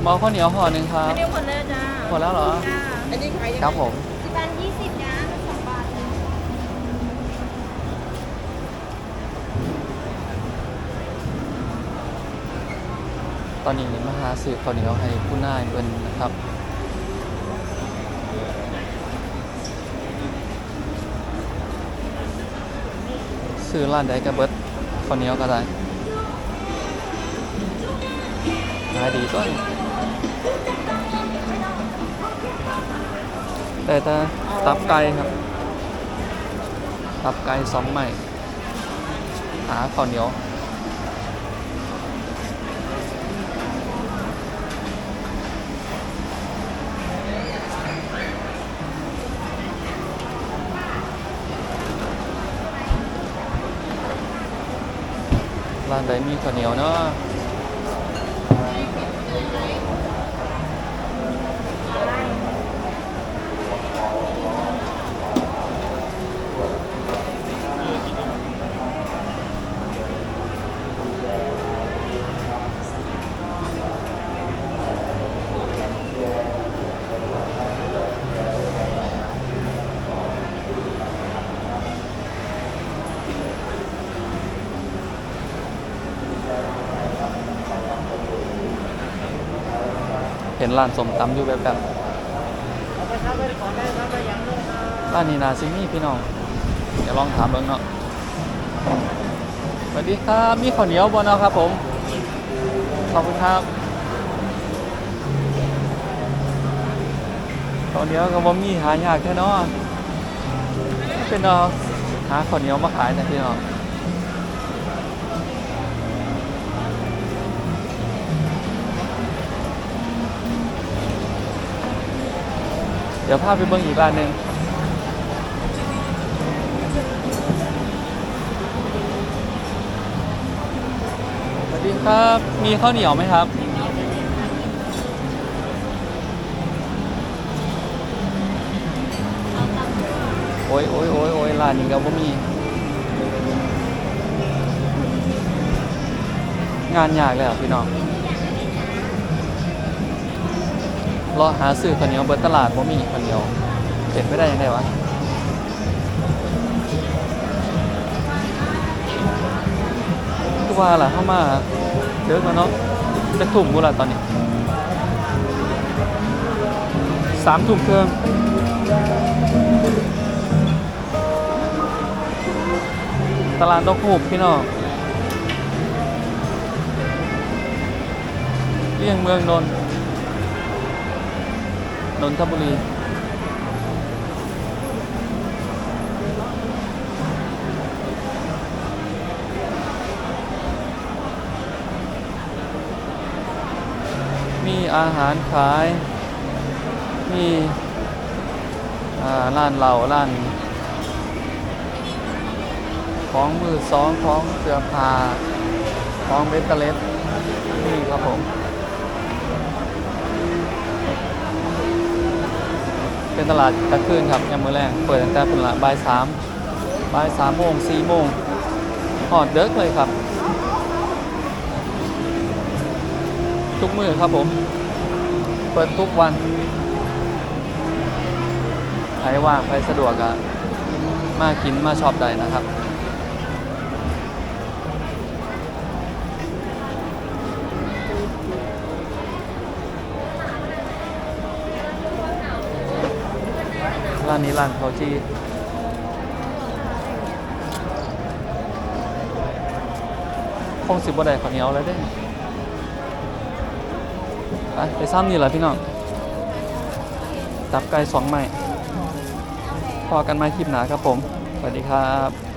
ผมเอาข้าวเหนียวห่อหนึ่งครับอันนี้หมดเลยจ้าหมดแล้วเหรอ จ้าอันนี้ขายยังไงครับผมที่บ้านยี่สิบนะมันสองบาทเองตอนนี้มาหาซื้อข้าวเหนียวให้ผู้นายเพิ่นนะครับ ซื้อร้านใดก็เบิดข้าวเหนียวก็ได้ขายดีต้น แต่ถ้าตับไก่ครับ ตับไก่สองใหม่ หาข้าวเหนียวร้านใดมีข้าวเหนียวเนาะ เห็นร้านสมตำอยู่แบบแบบร้านนี้นาซิมี่พี่น้องเดี๋ยวลองถามเบิ่งเนาะสวัสดีครับมีข้าวเหนียวบ่เนาะครับผมขอบคุณครับข้าวเหนียวก็บ่มีหายากแค่เนาะเป็นเนาะหาข้าวเหนียวมาขายนะพี่น้อง เดี๋ยวพาไปเบิ่งอีกร้านหนึ่งสวัสดีครับ มีข้าวเหนียวไหมครับ โอ้ยโอ้ยโอ้ยโอ้ยร้านนี้ก็บ่มี งานยากเลยอะพี่น้อง รอหาซื้อข้าวเหนียวเบิดตลาดบ่มีข้าวเหนียวเป็นไม่ได้ยังไงวะคือว่าล่ะเข้ามาเยอะกันเนาะจะถุ่มกูละตอนนี้สามถุ่มเครื่องตลาดนกฮูกพี่น้องเลี่ยงเมืองนนท์ นนทบุรีมีอาหารขาย มีร้านเหล้าร้านของมือสองของเสื้อผ้าของเบตเตอร์เลสนี่ครับผม เป็นตลาดกลางคืนครับยามมื้อแรกเปิดตั้งแต่เป็นละบ่ายสามบ่ายสามโมงสี่โมงหอดเดิกเลยครับ ทุกมือครับผม เปิดทุกวันใครว่างใครสะดวกอะมากินมาชอบได้นะครับ ร้านนี้ร้านเขาจีคงสิบบ่ได้ข้าวเหนียวแล้วเด้ไปไปซ้ำนี่แหละพี่น้องตับไก่สองไม้พอกันไหมคลิปหนาครับผม สวัสดีครับ